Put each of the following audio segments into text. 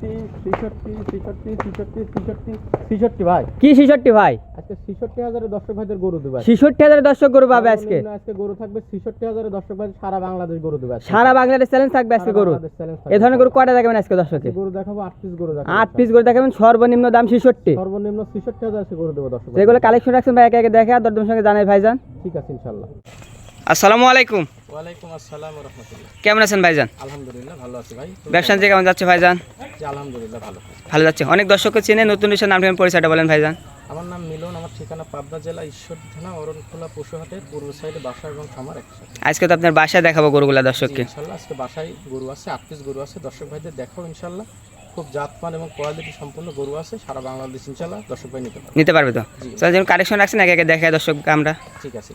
ছেষট্টি ছেষট্টি ছেষট্টি ছেষট্টি ছেষট্টি ছেষট্টি ভাই। কি ছেষট্টি ভাই? আজকে ছেষট্টি হাজারে দর্শক ভাইদের গরু দেবে ছেষট্টি হাজার দর্শক গরু পাবে আজকে। সর্বনিম্ন আজকে গরু থাকবে ছেষট্টি হাজারে দর্শক ভাই সারা বাংলাদেশ গরু দেবে সারা বাংলাদেশ চ্যালেঞ্জ থাকবে আজকে গরু। এ ধরনের গরু কয়টা দেখাবেন আজকে গরু দেখাবো আট পিস গরু দেখাবো। আট পিস দেখাবেন সর্বনিম্ন দাম ছেষট্টি। সর্বনিম্ন ছেষট্টি হাজার গরু দেবো দর্শক ভাই। যেগুলো কালেকশন রাখছেন ভাই একে একে দেখে আর সঙ্গে জানাই ভাইজান। ঠিক আছে ইনশাল্লাহ। আসসালামু আলাইকুম। ওয়ালাইকুম আসসালাম রহমতুল্লাহ কেমন আছেন ভাইজান? আলহামদুলিল্লাহ ভালো আছি ভাই। ব্যবসা যে কেমন যাচ্ছে ভাইজান? আলহামদুলিল্লাহ ভালো। ভালো যাচ্ছে। অনেক দর্শককে চিনে নতুন বিষয় নাম পরিচয়টা বলেন ভাইজান। আমার নাম মিলন আমার ঠিকানা পাবনা জেলা ঈশ্বরদী থানা অরণখোলা পশুহাটের পূর্ব সাইডে বাসা এবং খামার একসাথে আজকে তো আপনার বাসায় দেখাবো গরুগুলা দর্শককে। ইনশাল্লাহ আজকে বাসায় গরু আছে আট পিস গরু আছে। দর্শক ভাইদের দেখাও ইনশাল্লাহ। খুব জাতমান এবং কোয়ালিটি সম্পূর্ণ গরু আছে। সারা বাংলাদেশ ইনশাল্লাহ দর্শক ভাই নিতে পারে নিতে পারবে তো? যেমন কালেকশন রাখছেন একে একে দেখে দর্শক আমরা। ঠিক আছে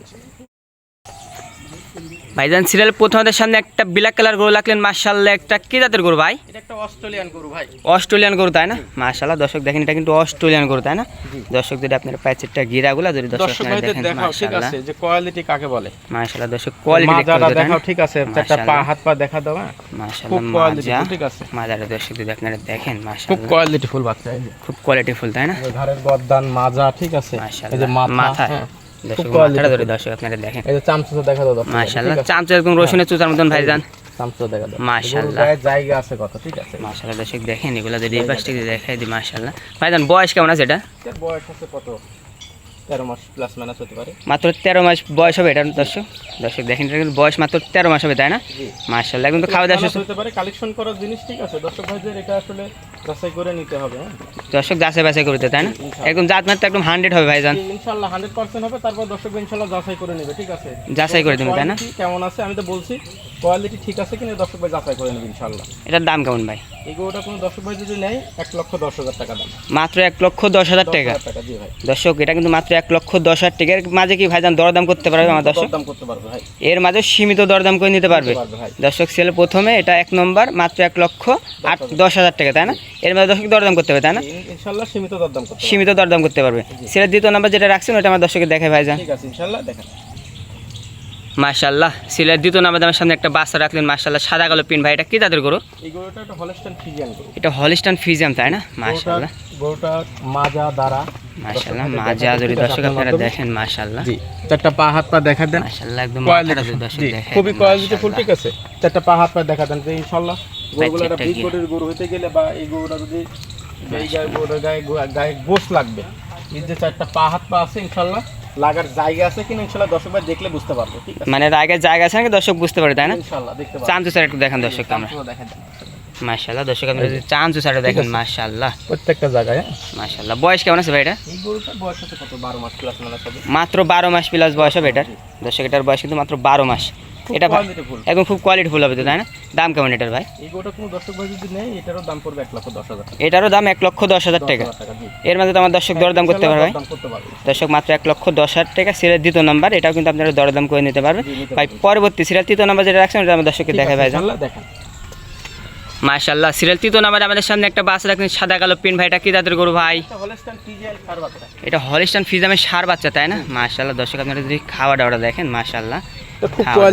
ভাইজান সিরিয়াল প্রথমদের সামনে একটা ব্ল্যাক কালার গরু রাখলেন মার্শাল্লাহ একটা কি জাতের গরু ভাই? এটা একটা অস্ট্রেলিয়ান গরু ভাই। অস্ট্রেলিয়ান গরু তাই না? মার্শাল্লাহ দর্শক দেখেন এটা কিন্তু অস্ট্রেলিয়ান গরু তাই না? দর্শক যদি আপনার প্যাচেরটা গিরাগুলা যদি দর্শক দেখেন ঠিক আছে যে কোয়ালিটি কাকে বলে? মার্শাল্লাহ দর্শক কোয়ালিটি দেখাও ঠিক আছে চারটা পা হাত পা দেখা দাও হ্যাঁ? মার্শাল্লাহ কোয়ালিটি ঠিক আছে। মাজাটা দর্শক যদি আপনারা দেখেন খুব মার্শাল্লাহ কোয়ালিটি ফুল বাচ্চা। খুব কোয়ালিটি ফুল তাই না? ঘাড়ের গদ্দান মাজা ঠিক আছে। এই যে মাথা মাথা। হ্যাঁ। দর্শক মাথাটা ধরে full। দর্শক আপনারা দেখেন। এই যে দেখা দাও? চামচা একদম রসুনের চুচার মতন ভাইজান। চামচা দেখা দাও। মাশাআল্লাহ। জায়গা আছে কত ঠিক আছে? মার্শাল্লাহ দর্শক দেখেন এগুলা যদি এই পাশ থেকে দেখাই দিই মার্শাল্লাহ ভাইজান বয়স কেমন আছে এটা? বয়স আছে কত? তেরো মাস প্লাস মাইনাস হতে পারে। মাত্র তেরো মাস বয়স হবে এটা দর্শক। দর্শক দেখেন এটা কিন্তু বয়স মাত্র তেরো মাস হবে তাই না? মার্শাল্লাহ কিন্তু খাওয়া দাওয়া হতে পারে কালেকশন করার জিনিস ঠিক আছে দর্শক ভাইদের এটা আসলে যাচাই করে নিতে হবে হ্যাঁ। দর্শক যাচাই বাছাই করতে তাই না? একদম জাত মাত্র একদম হান্ড্রেড হবে ভাইজান। ইনশাল্লাহ হান্ড্রেড পার্সেন্ট হবে তারপর দর্শক ভাই ইনশাল্লাহ যাচাই করে নেবে ঠিক আছে? যাচাই করে দেবেন, তাই না? কেমন আছে আমি তো বলছি কোয়ালিটি ঠিক আছে কিনা দর্শক ভাই যাচাই করে নেবে ইনশাল্লাহ এটার দাম কেমন ভাই? এই গরুটা কোনো দর্শক ভাই যদি নেয় এক লক্ষ দশ হাজার টাকা দাম। মাত্র এক লক্ষ দশ হাজার টাকা? ভাই। দর্শক এটা কিন্তু মাত্র এক লক্ষ দশ হাজার টাকার মাঝে কি ভাইজান দরদাম করতে পারবে আমার দর্শক? দাম করতে পারবে ভাই। এর মাঝে সীমিত দরদাম করে নিতে পারবে। পারবে ভাই। দর্শক সেল প্রথমে এটা এক নম্বর মাত্র এক লক্ষ আট দশ হাজার টাকা তাই না? এর মাঝে দর্শক দরদাম করতে হবে তাই না? ইন- ইনশাল্লাহ সীমিত দরদাম করতে পারবে। সীমিত দরদাম করতে পারবে। সেটা দ্বিতীয় নাম্বার যেটা রাখছেন ওটা আমার দর্শকে দেখে ভাইজান। ঠিক আছে ইনশাল্লাহ দেখেন মাশাল্লাহ সিলের দ্বিতীয় নাম্বার আমার সামনে একটা বাচ্চা রাখলেন মাশাল্লাহ সাদা কালো পিন ভাই এটা কি তাদের গরু? এটা হলিস্টান ফিজিয়াম তাই না? মাশাল্লাহ গরুটা মাজা দ্বারা মাশাল্লাহ মাজা যদি দর্শক আপনারা দেখেন মাশাল্লাহ চারটা পা হাত পা দেখা দেন। মাশাল্লাহ একদম মাথাটা যদি দর্শক দেখেন খুবই কোয়ালিটি ফুল ঠিক আছে। চারটা পা হাত পা দেখা দেন যে গরুগুলো একটা বিগ গিয়ে। গরু হইতে গেলে বা এই গরুটা যদি এই গায়ে লাগবে। এই যে চারটা পা হাত পা আছে ইনশাল্লাহ লাগার জায়গা আছে কিনা ইনশাল্লাহ দর্শক ভাই দেখলে বুঝতে পারবে ঠিক আছে? মানে এর জায়গা আছে নাকি দর্শক বুঝতে পারে তাই না? ইনশাল্লাহ দেখতে পারবে। চান্সু স্যার একটু দেখেন দর্শক আমরা দেখেন মাশাল্লাহ দর্শক আপনারা যদি চান্সু স্যার দেখেন মাশাল্লাহ প্রত্যেকটা জায়গায় হ্যাঁ? বয়স কেমন আছে ভাই এটা? এই গরুটার বয়স আছে কত? বারো মাস প্লাস মানে মাত্র বারো মাস প্লাস বয়স হবে এটার। দর্শক এটার বয়স কিন্তু মাত্র বারো মাস। এটা একদম খুব কোয়ালিটি ফুল হবে তো তাই না? দাম কেমন এটার ভাই? কোনো দর্শক ভাই যদি নেয় এটারও দাম পড়বে এক লক্ষ দশ হাজার টাকা। এটারও দাম এক লক্ষ দশ হাজার টাকা। হাজার টাকা জি। এর মধ্যে তো আমার দর্শক দরদাম করতে পারবে দর্শক মাত্র এক লক্ষ দশ হাজার টাকা সিরিয়াল দ্বিতীয় নাম্বার এটাও কিন্তু আপনারা দরদাম করে নিতে পারবেন। ভাই পরবর্তী সিরিয়াল তৃতীয় নাম্বার যেটা রাখছেন ওটা আমার দর্শককে দেখায় ভাই দেখেন। মাশাল্লাহ সিরিয়াল তৃতীয় নাম্বার আমাদের সামনে একটা বাস রাখছেন সাদা কালো পিন ভাইটা কি তাদের গরু ভাই? এটা এটা হলিস্টান ফিজামের সার বাচ্চা তাই না? মাশাল্লাহ দর্শক আপনারা যদি খাওয়া দাওয়া দেখেন মাশাল্লাহ এটা খুব খাওয়া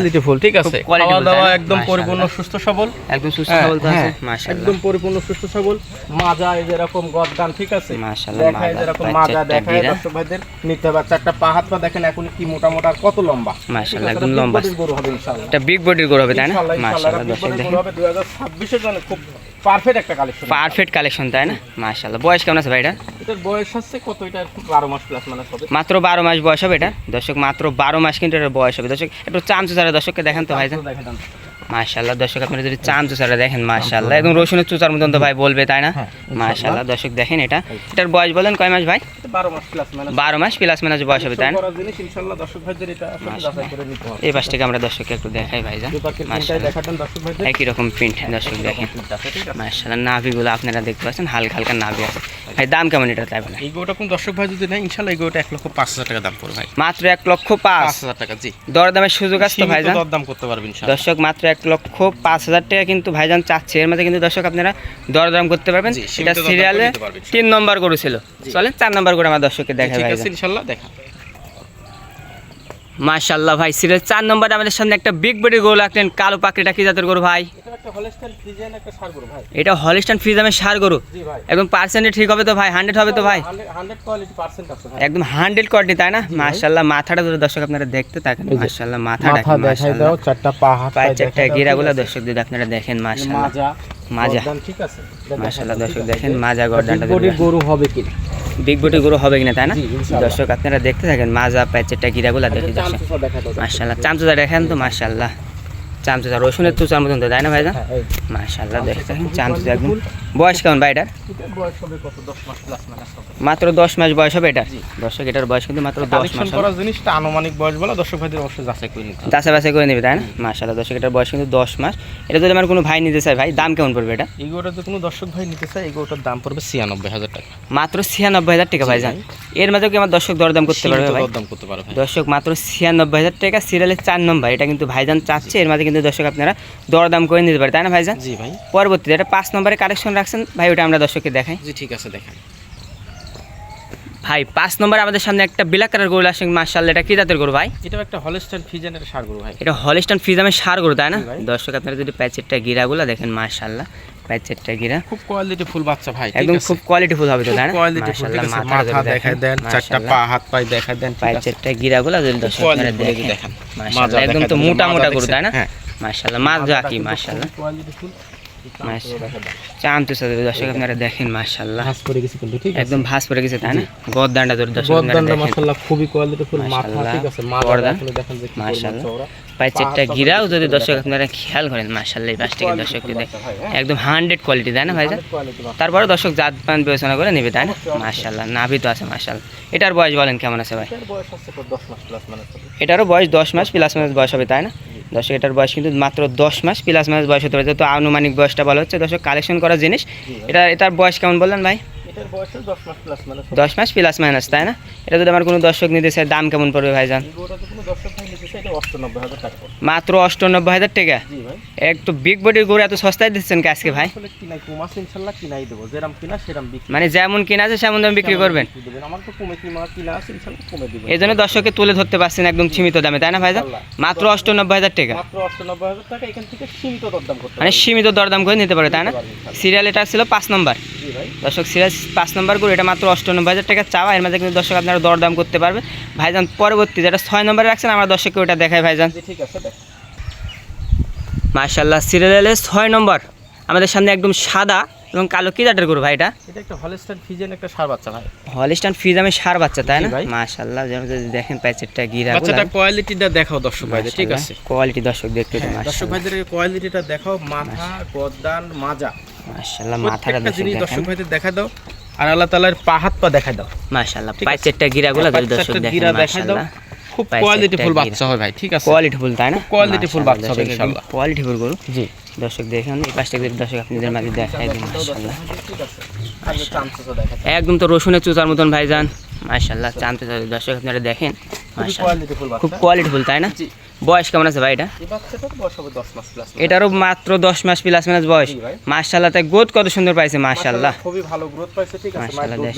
ঠিক আছে? খাওয়া দাওয়া একদম পরিপূর্ণ সুস্থ সবল। একদম সুস্থ সবল আছে? একদম পরিপূর্ণ সুস্থ সবল। মাজা এই যেরকম গদ্দান ঠিক আছে? মাশাআল্লাহ, দেখায় যেরকম মাজা চারটা দর্শক ভাইদের নিতে হবে। চারটা পা হাত পা দেখেন এখন কি মোটা মোটা আর কত লম্বা। মাশাআল্লাহ, একদম লম্বা। গরু হবে ইনশাআল্লাহ। এটা বিগ বডির গরু হবে তাই না? ইনশাআল্লাহ, ইনশাআল্লাহ, মাশাল্লাহ এটা big দর্শক দেখেন। 2026 এর জন্য। খুব পারফেক্ট একটা কালেকশন পারফেক্ট কালেকশন তাই না? মাশাআল্লাহ। বয়স কেমন আছে ভাই এটা এটার বয়স হচ্ছে কত? এটা 12 মাস প্লাস মানে হবে। মাত্র বারো মাস বয়স হবে এটা? দর্শক মাত্র বারো মাস কিন্তু এটার বয়স হবে। দর্শক একটু চান্স স্যার দর্শককে দেখান তো ভাইজান মাশাল্লাহ দর্শক আপনারা যদি চান চুচারা দেখেন মাশাল্লাহ একদম রসুনের চুচার মতন তো ভাই বলবে তাই না? হ্যাঁ, মাশাল্লাহ দর্শক দেখেন এটা। এটার বয়স বলেন কয় মাস ভাই? এটা 12 মাস প্লাস মানে বারো মাস প্লাস মাইনাস বয়স হবে তাই না? এই পাশ থেকে আমরা দর্শককে একটু দেখাই ভাই যান। একই রকম প্রিন্ট দর্শক দেখেন। মাশাল্লাহ নাভিগুলো আপনারা দেখতে পাচ্ছেন হালকা হালকা নাভি আছে। ভাই দাম কেমন এটা তাই বলে এই কোন দর্শক ভাই যদি নেয় ইনশাআল্লাহ এই এক লক্ষ পাঁচ হাজার টাকা দাম পড়বে ভাই। মাত্র এক লক্ষ পাঁচ। হাজার টাকা জি। দরদামের সুযোগ আছে ভাই ভাইজান? দাম করতে পারবেন দর্শক মাত্র এক লক্ষ পাঁচ হাজার টাকা কিন্তু ভাইজান চাচ্ছে। এর মধ্যে কিন্তু দর্শক আপনারা দরদাম করতে পারবেন। সেটা এটা সিরিয়ালে তিন নম্বর করেছিল চলেন চার নম্বর করে আমার দর্শককে দেখা ইনশাআল্লাহ দেখা। মাশাল্লাহ ভাই সিরিয়াল চার নম্বরে আমাদের সামনে একটা বিগ বডি গরু রাখলেন কালো পাকড়িটা কি জাতের গরু ভাই? এটা হলিস্টান ফ্রিজামের সার গরু একদম পার্সেন্টে ঠিক হবে তো ভাই? হান্ড্রেড হবে তো ভাই? ভাই। একদম হান্ড্রেড কোয়ালিটি তাই না? মাশাল্লাহ মাথাটা ধরে দর্শক আপনারা দেখতে থাকেন মাশাল্লাহ মাথাটা চারটা পা হাত পায়ে পায়ে চারটা গিরাগুলো দর্শক যদি আপনারা দেখেন মাশাল্লাহ মাজা মাজা। ঠিক আছে? মাশাল্লাহ দর্শক দেখেন মাজা গর্দানটা গরু হবে কি বিগ বটি গরু হবে কিনা তাই না? দর্শক আপনারা দেখতে থাকেন মাজা পায়ে চারটা গিরাগুলো দেখে দর্শক। চামচা চামচুদা দেখেন তো মার্শাল্লাহ চামচুদা রসুনের তুচার মতন তো তাই না ভাইজান? মার্শাল্লাহ এই। মাশাল্লাহ দেখতে থাকেন চামচুদা একদম বয়স কেমন ভাই এটার? এটার বয়স হবে কত? 10 মাস প্লাস মাইনাস হবে। মাত্র দশ মাস বয়স হবে এটার। দর্শক এটার বয়স কিন্তু মাত্র দশ মাস হবে। করা জিনিসটা আনুমানিক বয়স বলা দর্শক ভাইদের অবশ্যই যাচাই করে নিতে করে নেবে তাই না? মাশাল্লাহ দর্শক এটার বয়স কিন্তু দশ মাস। এটা যদি আমার কোনো ভাই নিতে চায় ভাই দাম কেমন পড়বে এটা? যদি কোনো দর্শক ভাই নিতে চায় এই গরুটার দাম পড়বে ছিয়ানব্বই হাজার টাকা। মাত্র ছিয়ানব্বই হাজার টাকা ভাই জান। এর মাঝেও কি আমার দর্শক দরদাম করতে পারবে ভাই? দরদাম করতে পারবে দর্শক মাত্র ছিয়ানব্বই হাজার টাকা সিরিয়ালের চার নম্বর এটা কিন্তু ভাইজান চাচ্ছে। এর মাঝে কিন্তু দর্শক আপনারা দরদাম করে নিতে পারে তাই না ভাইজান জি ভাই। পরবর্তীতে এটা পাঁচ নম্বরে কালেকশন রাখছেন। ভাই ওটা আমরা দর্শককে দেখাই। জি ঠিক আছে দেখেন। ভাই পাঁচ নম্বরে আমাদের সামনে একটা ব্ল্যাক কালার গরু আসছে মার্শাল এটা কি জাতের গরু ভাই? এটা একটা হলস্টাইন ফিজেনের সার গরু ভাই। এটা হলিস্টান ফ্রিজামের সার গরু তাই না? দর্শক আপনারা যদি প্যাচেরটা গিরাগুলো দেখেন মার্শাল্লাহ প্যাচেরটা গিরা। খুব কোয়ালিটি ফুল বাচ্চা ভাই একদম? খুব কোয়ালিটিফুল হবে তো তাই না? কোয়ালিটি ফুল মাথাটা মাথা দেখাই দেন চারটা পা হাত পায়ে দেখাই দেন? প্যাচেরটা গিরাগুলো যদি দর্শক আপনারা ফুল দেখেন। মাশাআল্লাহ, একদম তো মোটা মোটা গরু তাই না? হ্যাঁ। মাশাআল্লাহ মাজা কি মাশাআল্লাহ। Quality full. দর্শক আপনারা দেখেন মাশাআল্লাহ। হাস করে গেছে কিন্তু ঠিক আছে? একদম ভাস পড়ে গেছে তাই না? গদ্দানটা ধরে দর্শক আপনারা মাশাআল্লাহ খুবই কোয়ালিটি মাথা ঠিক আছে মাথা দেখেন যে মাশাআল্লাহ। চওড়া। প্যাচেরটা পা হাত গিরাও যদি দর্শক আপনারা খেয়াল করেন মাশাআল্লাহ এই পাঁচটা Quality দর্শককে ফুল দেখ বাচ্চা ভাই, হ্যাঁ। একদম হান্ড্রেড কোয়ালিটি তাই না ভাইজান? 100 quality বাচ্চা। তারপরে দর্শক জাত পান বিবেচনা করে নেবে তাই না? মাশাল্লাহ নাভি তো আছে মাশাল্লাহ এটার বয়স বলেন কেমন আছে ভাই? এটার বয়স হচ্ছে 10 মাস প্লাস মানে এটারও বয়স দশ মাস প্লাস মাস বয়স হবে তাই না? দর্শক এটার বয়স কিন্তু মাত্র দশ মাস প্লাস মাস বয়স হতে পারে। তো আনুমানিক বয়সটা বলা হচ্ছে দর্শক কালেকশন করা জিনিস। এটা এটার বয়স কেমন বললেন ভাই? এটার বয়স 10 মাস প্লাস দশ মাস প্লাস মাইনাস তাই না? এটা যদি আমার কোনো দর্শক নিতে চাই দাম কেমন পড়বে ভাইজান? এই গরুটা তো কোনো দর্শক ভাই নিতে চায় এটা 98000 টাকা? মাত্র অষ্টানব্বই হাজার টাকা একটু বিগ বডির গরু এত সস্তায় দিচ্ছেন কি আজকে ভাই? কিনাই কুমাস ইনশাআল্লাহ কিনাই দেবো। যেরাম কিনা সেরাম বিক্রি মানে যেমন কিনা আছে সেমন দামে বিক্রি করবেন? আমার তো কমে কিনা কিনা আছে ইনশাআল্লাহ কমে দিবেন এই জন্য দর্শককে তুলে ধরতে পারছেন একদম সীমিত দামে তাই না ভাইজান মাত্র অষ্টানব্বই হাজার টাকা। মাত্র 98000 টাকা এখান থেকে সীমিত দরদাম করতে মানে সীমিত দরদাম করে নিতে পারে তাই না? পারবেন। সিরিয়াল এটা ছিল পাঁচ নম্বর। দর্শক সিরিয়াল পাঁচ নম্বর করে এটা মাত্র অষ্টানব্বই হাজার টাকা চাওয়া। এর মাঝে কিন্তু দর্শক আপনারা দরদাম করতে পারবে। ভাইজান পরবর্তী যেটা ছয় নম্বরে রাখছেন আমরা দর্শককে ওটা দেখাই ভাইজান। ঠিক আছে মার্শাল্লাহ সিরিয়ালের ছয় নম্বর। আমাদের সামনে একদম সাদা এবং কালো কি জাতের গরু ভাই এটা? এটা একটা হলস্টাইন ফিজেন একটা সার বাচ্চা ভাই। হলিস্টান ফিজামে সার বাচ্চা তাই না? ভাই। মার্শাল্লাহ যদি দেখেন প্যাচেটটা গিরা বাচ্চাটা কোয়ালিটিটা দেখাও দর্শক ভাইদের ঠিক আছে? কোয়ালিটি দর্শক দেখতে তো হ্যাঁ, দর্শক ভাইদের কোয়ালিটিটা দেখাও মাথা গদ্দান মাজা। মার্শাল্লাহ মাথাটা দর্শক জিনিস দর্শক ভাইদের দেখা দাও আর আল্লাহ তাআলার পা হাত পা দেখা দাও। মার্শাল্লাহ ঠিক প্যাচেটটা গিরাগুলো দর্শক বাচ্চাটা দেখেন মার্শাল্লাহ খুব পায়ের কোয়ালিটি ফুল চারটা বাচ্চা হয় ভাই ঠিক আছে? কোয়ালিটি ফুল তাই না? বাচ্চা হবে ইনশাআল্লাহ। কোয়ালিটি ফুল গরু। জি। দর্শক দেখেন এই পাশটা দর্শক আপনাদের মাঝে দেখাই দিন মার্শাল্লাহ ঠিক আছে আগে চান্সেসও দেখা একদম তো রসুনের চুচার মতন ভাইজান মাশাআল্লাহ চান্তে চাই দর্শক আপনারা দেখেন ফুল খুব কোয়ালিটিফুল কোয়ালিটি ফুল তাই না? জি। বয়স কেমন আছে ভাই এটা? এই বাচ্চাটার বয়স হবে 10 মাস প্লাস এটারও মাত্র দশ মাস প্লাস মাস বয়স। মার্শাল্লাহ তাই গোদ কত সুন্দর পাইছে মার্শাল্লাহ খুবই ভালো গ্রোথ পাইছে ঠিক আছে।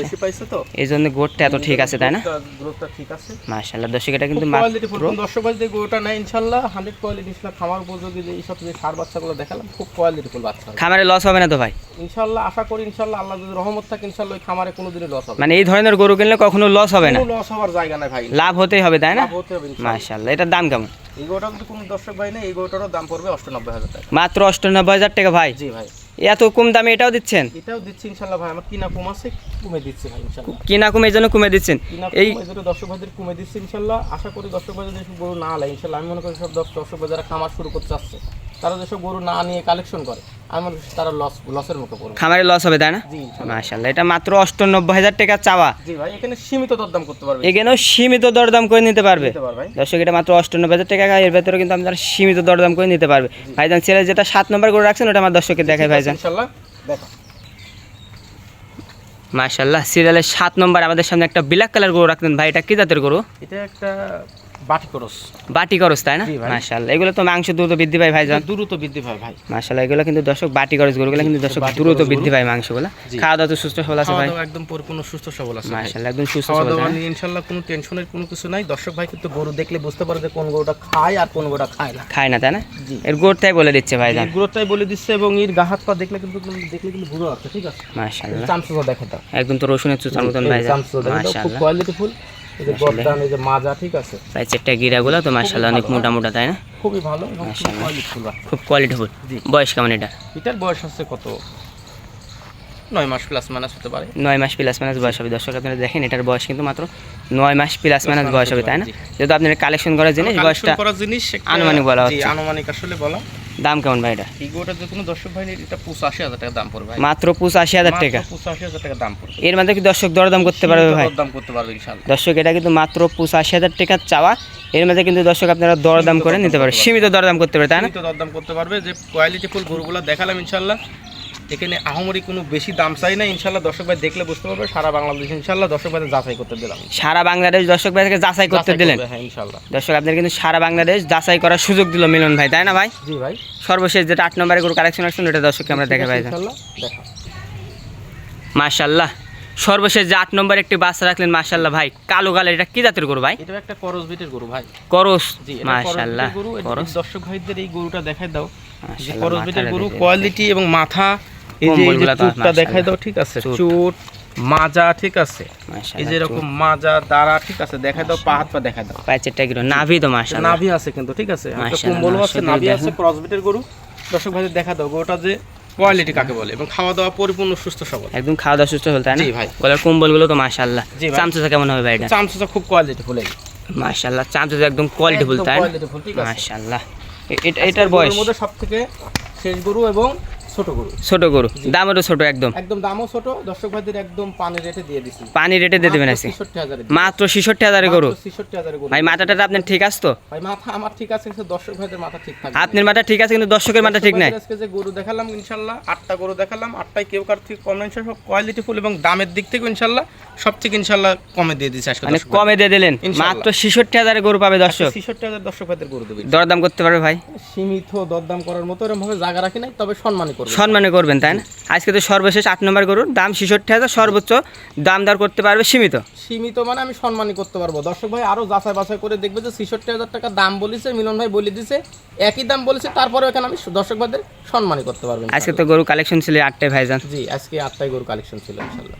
বেশি পাইছে তো। এই জন্য গোদটা এত ঠিক আছে তাই না? গ্রোথটা ঠিক আছে। মার্শাল্লাহ দর্শক এটা কিন্তু কোয়ালিটি দর্শক গরুটা নাই ইনশাআল্লাহ। 100 কোয়ালিটি ইসলাম খামার উপযোগী যে এইসব যে সার বাচ্চাগুলো দেখালাম খুব কোয়ালিটি ফুল বাচ্চা। খামারে লস হবে না তো ভাই? ইনশাআল্লাহ আশা করি ইনশাআল্লাহ আল্লাহ যদি রহমত থাকে ইনশাআল্লাহ ওই খামারে কোনোদিনই লস হবে মানে এই ধরনের গরু কিনলে কখনো লস হবে না? লস হওয়ার জায়গা নাই ভাই। লাভ হতেই হবে তাই না? লাভ হতে হবে মার্শাল্লাহ এটার দাম কেমন? এই গরুটা কিন্তু কোনো দর্শক ভাই নেই এই গরুটারও দাম পড়বে অষ্টানব্বই হাজার টাকা। মাত্র অষ্টানব্বই হাজার টাকা ভাই? জি ভাই। এত কম দামে এটাও দিচ্ছেন? এটাও দিচ্ছি ইনশাল্লাহ ভাই আমার কিনা কম আছে কমে দিচ্ছি ভাই ইনশাআল্লাহ কিনা কমে কমে দিচ্ছেন। এই জন্য দর্শক ভাইদের কমে দিচ্ছি ইনশাল্লাহ আশা করি দর্শক ভাই যদি গরু না আলে ইনশাল্লাহ আমি মনে করি সব দর্শক দর্শক ভাই যারা খামার শুরু করতে চাচ্ছে তারা যেসব গরু না নিয়ে কালেকশন করে। আমি তারা লস লসের মুখে পড়বে। খামারে লস হবে তাই না? জি এটা মাত্র অষ্টানব্বই হাজার টাকা চাওয়া। জি ভাই এখানে সীমিত দরদাম করতে পারবে। এখানেও সীমিত দরদাম করে নিতে পারবে। দর্শক এটা মাত্র টাকা এর ভেতরে কিন্তু আপনারা সীমিত দরদাম করে নিতে পারবে। ভাইজান ছেলে যেটা সাত নম্বর করে রাখছেন ওটা আমার দর্শককে দেখায় ভাইজান। ইনশাআল্লাহ দেখো। মার্শাল্লাহ সিরিয়ালের সাত নম্বর আমাদের সামনে একটা ব্ল্যাক কালার গরু রাখতেন ভাই এটা কি জাতের গরু? এটা একটা বাটি করস। বাটি করস তাই না? মাশাআল্লাহ। এগুলো তো মাংস দ্রুত বৃদ্ধি পায় ভাইজান। দ্রুত বৃদ্ধি পায় ভাই। মাশাআল্লাহ এগুলো কিন্তু দর্শক বাটি করস গরুগুলো কিন্তু দর্শক দ্রুত বৃদ্ধি গরু। পায় মাংসগুলো। খাওয়া দাওয়া তো সুস্থ সবল আছে ভাই। একদম পরিপূর্ণ সুস্থ সবল আছে মাশাআল্লাহ একদম সুস্থ সবল দাওয়া তাই না? নিয়ে ইনশাল্লাহ কোনো টেনশনের কোনো কিছু নাই। দর্শক ভাই কিন্তু গরু দেখলে বুঝতে পারে যে কোন গরুটা খায় আর কোন গরুটা খায় না। খায় না তাই না? এর গোড়টাই বলে দিচ্ছে ভাইজান। এগুলোটাই বলে দিচ্ছে এবং এর গা হাত পা দেখলে কিন্তু দেখলে কিন্তু আছে ঠিক আছে? মাশাআল্লাহ। চামচুটা দেখে দাও একদম তো রসুনের চুচার মতন চামচুটা খুব এই যে গর্দান এই যে মাজা ঠিক আছে? প্রায় চারটা গিরাগুলো তো মাশাআল্লাহ অনেক মোটা মোটা তাই না? খুবই ভালো। খুব কোয়ালিটিফুল বয়স কেমন এটা? এটার বয়স হচ্ছে কত? নয় মাস প্লাস মাইনাস হতে পারে। নয় মাস প্লাস মাইনাস বয়স হবে। দর্শক আপনারা দেখেন এটার বয়স কিন্তু মাত্র নয় মাস প্লাস মাইনাস বয়স হবে তাই না? যেহেতু আপনারা কালেকশন করার জিনিস বয়সটা করার জিনিস আনুমানিক বলা হচ্ছে। আনুমানিক আসলে বলা। দাম কেমন ভাই এটা? এই গরুটা যে কোনো দর্শক ভাই এটা পঁচাশি হাজার টাকা দাম পড়বে মাত্র পঁচাশি হাজার টাকা। পঁচাশি হাজার টাকা দাম পড়বে। এর মধ্যে কি দর্শক দরদাম করতে পারবে ভাই? দাম করতে পারবে ইনশাল্লাহ দর্শক এটা কিন্তু মাত্র পঁচাশি হাজার টাকা চাওয়া। এর মধ্যে কিন্তু দর্শক আপনারা দরদাম করে নিতে পারবে। সীমিত দরদাম করতে পারে তাই না? সীমিত দরদাম করতে পারবে। যে কোয়ালিটি ফুল গরুগুলো দেখালাম ইনশাল্লাহ এখানে আহমরি কোনো বেশি দাম চাই না ইনশাল্লাহ দর্শক ভাই দেখলে বুঝতে পারবে সারা বাংলাদেশ ইনশাল্লাহ দর্শক ভাই যাচাই করতে দিলাম। সারা বাংলাদেশ দর্শক ভাই থেকে যাচাই করতে দিলেন। হ্যাঁ ইনশাল্লাহ। দর্শক আপনার কিন্তু সারা বাংলাদেশ যাচাই করার সুযোগ দিল মিলন ভাই তাই না ভাই? জি ভাই। সর্বশেষ যেটা আট নম্বরে গরু কালেকশন আসছেন ওটা দর্শককে আমরা দেখে পাই। মাশাল্লাহ। সর্বশেষ যে আট নম্বর একটি বাচ্চা রাখলেন মাশাল্লাহ ভাই কালো কালের এটা কি জাতের গরু ভাই? এটা একটা করস বিটের গরু ভাই। করস মাশাল্লাহ করস। দর্শক ভাইদের এই গরুটা দেখাই দাও। করস বিটের গরু কোয়ালিটি এবং মাথা এই যে এই যে চুটটা দেখাই দাও ঠিক আছে। চুট। মাজা ঠিক আছে। এই যে এরকম মাজা দাঁড়া ঠিক আছে দেখাই দাও পা হাত পা দেখাই দাও। পায়ের চারটা গিরো নাভি তো মাশাল্লাহ নাভি আছে কিন্তু ঠিক আছে। একটা মাশাআল্লাহ, কম্বলও আছে নাভি আছে ক্রসবিটের গরু। দর্শক ভাইদের দেখা দাও গরুটা যে কোয়ালিটি কাকে বলে এবং খাওয়া দাওয়া পরিপূর্ণ সুস্থ সবল। একদম খাওয়া দাওয়া সুস্থ হল তাই না? জি ভাই। গলার কম্বলগুলো তো মাশাল্লাহ জি ভাই। কেমন হবে ভাই এটা? খুব কোয়ালিটি ফুল মাশাল্লাহ চামচা একদম তাই কোয়ালিটি ফুল মাশাল্লাহ এটা এটার বয়স? মধ্যে সব থেকে শেষ গরু এবং ছোট গরু। ছোট গরু। দামেরও ছোট একদম। একদম দামও ছোট দর্শক ভাইদের একদম পানি রেটে দিয়ে দিছি। পানি রেটে দিয়ে দেবেন আছে মাত্র ছেষট্টি হাজারে গরু। ছেষট্টি হাজারে গরু। ভাই মাথাটা আপনার ঠিক আছে তো? ভাই মাথা আমার ঠিক আছে কিন্তু দর্শক ভাইদের মাথা ঠিক থাকবে আপনার মাথা ঠিক আছে কিন্তু দর্শকের মাথা ঠিক নাই? আজকে যে গরু দেখালাম ইনশাল্লাহ আটটা গরু দেখালাম আটটাই কেউ কার থেকে কম নাই সব কোয়ালিটি ফুল এবং দামের দিক থেকে ইনশাল্লাহ সব থেকে ইনশাল্লাহ কমে দিয়ে দিচ্ছে আজকে মানে কমে দিয়ে দিলেন। মাত্র ছেষট্টি হাজারে গরু পাবে দর্শক। ছেষট্টি হাজার দর্শক ভাইদের গরু দেবে। দরদাম করতে পারবে ভাই? সীমিত দরদাম করার মতো এরকম ভাবে জায়গা রাখি নাই তবে সম্মানই সম্মানে করবেন তাই না? আজকে তো সর্বশেষ আট নম্বর গরুর দাম ছেষট্টি হাজার সর্বোচ্চ দাম দর করতে পারবে সীমিত। সীমিত মানে আমি সম্মানই করতে পারব। দর্শক ভাই আরও যাচাই বাছাই করে দেখবে যে ছেষট্টি হাজার টাকা দাম বলেছে মিলন ভাই বলে দিছে একই দাম বলেছে তারপরে এখানে আমি দর্শক ভাইদের সম্মানই করতে পারব আজকে তো গরু কালেকশন ছিল আটটায় ভাইজান। জি আজকে আটটায় গরু কালেকশন ছিল ইনশাল্লাহ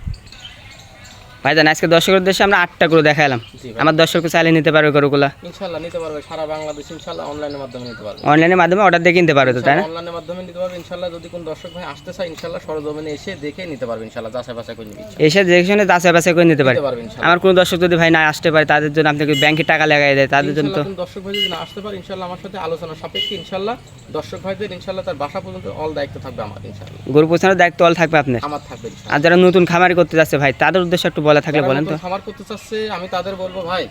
ভাইজান আজকে দর্শকের উদ্দেশ্যে আমরা আটটা গরু দেখালাম আমার দর্শককে চাইলে নিতে পারবে গরুগুলা। ইনশাল্লাহ নিতে পারবে সারা বাংলাদেশ ইনশাল্লাহ অনলাইনের মাধ্যমে নিতে পারবে। অনলাইনের মাধ্যমে অর্ডার দিয়ে কিনতে পারবে তো তাই না? অনলাইনের মাধ্যমে নিতে পারবে ইনশাল্লাহ যদি কোন দর্শক ভাই আসতে চায় ইনশাল্লাহ সরজমিনে এসে দেখে নিতে পারবে ইনশাল্লাহ যাচাই বাছাই করে নিবে এসে দেখে যাচাই বাছাই করে নিতে নিতে পারবে আমার কোনো দর্শক যদি ভাই না আসতে পারে তাদের জন্য আপনাকে ব্যাংকে টাকা লাগাই দেয় তাদের জন্য তো দর্শক ভাই যদি না আসতে পারে ইনশাল্লাহ আমার সাথে আলোচনা সাপেক্ষে ইনশাল্লাহ দর্শক ভাইদের ইনশাল্লাহ তার বাসা পর্যন্ত অল দায়িত্ব থাকবে আমার ইনশাল্লাহ গরু পোষানোর দায়িত্ব অল থাকবে আপনার। আমার থাকবে আর যারা নতুন খামারি করতে যাচ্ছে ভাই তাদের উদ্দেশ্যে একটু বলা থাকলে বলেন তো। খামার করতে চাচ্ছে আমি তাদের বলব ভাই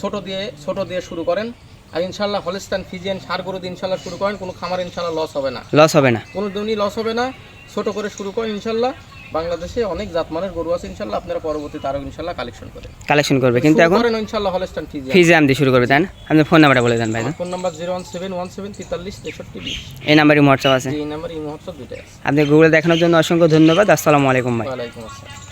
ছোট দিয়ে ছোট দিয়ে শুরু করেন। আর ইনশাল্লাহ হলিস্টান ফিজিয়ান সার গরু দিয়ে ইনশাল্লাহ শুরু করেন কোনো খামার ইনশাল্লাহ লস হবে না। লস হবে না। কোনো দিনই লস হবে না। ছোট করে শুরু করেন ইনশাল্লাহ। বাংলাদেশে অনেক জাতমানের গরু আছে ইনশাল্লাহ আপনারা পরবর্তীতে আরও ইনশাল্লাহ কালেকশন করেন কালেকশন করবে। কিন্তু এখন করেন ইনশাল্লাহ হলিস্টান ফিজিয়ান। ফিজে আম দিয়ে শুরু করবে তাই না? আপনার ফোন নাম্বারটা বলে দেন ভাই phone number zero one seven one seven তেতাল্লিশ তেষট্টি বিশ। এই নাম্বারই হোয়াটসঅ্যাপ আছে। এই নাম্বার এই মুহূর্তে দুইটাই আছে। আপনি গুগলে দেখানোর জন্য অসংখ্য ধন্যবাদ। আসসালামু আলাইকুম ভাই। ওয়ালাইকুম আসসালাম।